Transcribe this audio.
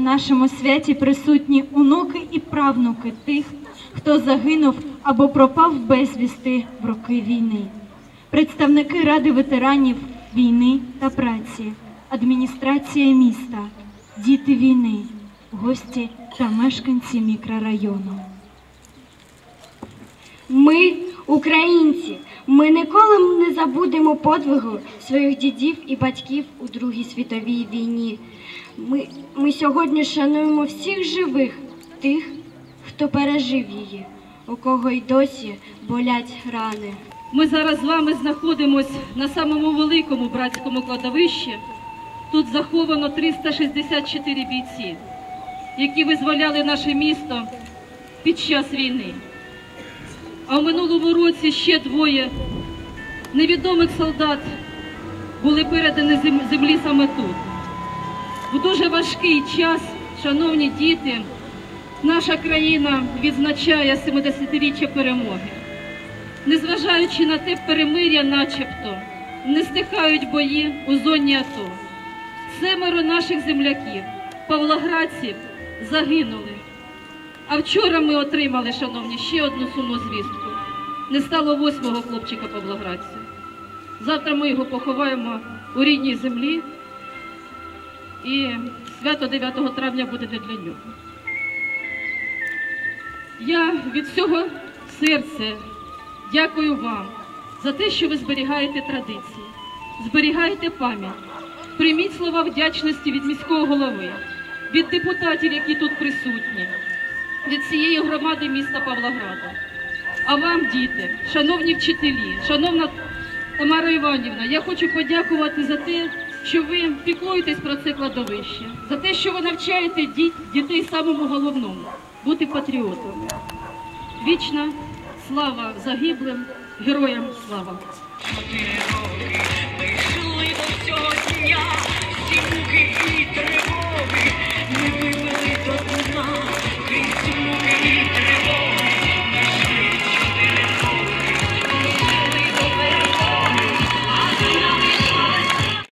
нашому святі присутні онуки і правнуки тих, хто загинув або пропав безвісти в роки війни, представники Ради ветеранів війни та праці, адміністрація міста, діти війни, гості та мешканці мікрорайону. Ми, українці, ми ніколи не забудемо подвигу своїх дідів і батьків у Другій світовій війні. Ми, ми сьогодні шануємо всіх живих, тих, хто пережив її, у кого й досі болять рани. Ми зараз з вами знаходимось на самому великому братському кладовищі. Тут заховано 364 бійці, які визволяли наше місто під час війни. А в минулому році ще двоє невідомих солдат були передані землі саме тут. В дуже важкий час, шановні діти, наша країна відзначає 70-річчя перемоги. Незважаючи на те перемир'я, начебто, не стихають бої у зоні АТО. Семеро наших земляків, павлоградців, загинули. А вчора ми отримали, шановні, ще одну сумну звістку. Не стало восьмого хлопчика павлоградця. Завтра ми його поховаємо у рідній землі, і свято 9 травня буде для нього. Я від всього серця дякую вам за те, що ви зберігаєте традиції, зберігаєте пам'ять. Прийміть слова вдячності від міського голови, від депутатів, які тут присутні, від цієї громади міста Павлограда. А вам, діти, шановні вчителі, шановна Тамара Іванівна, я хочу подякувати за те, що ви піклуєтесь про це кладовище, за те, що ви навчаєте діт- дітей самому головному бути патріотом. Вічна слава загиблим, героям слава! Ми йшли до дня,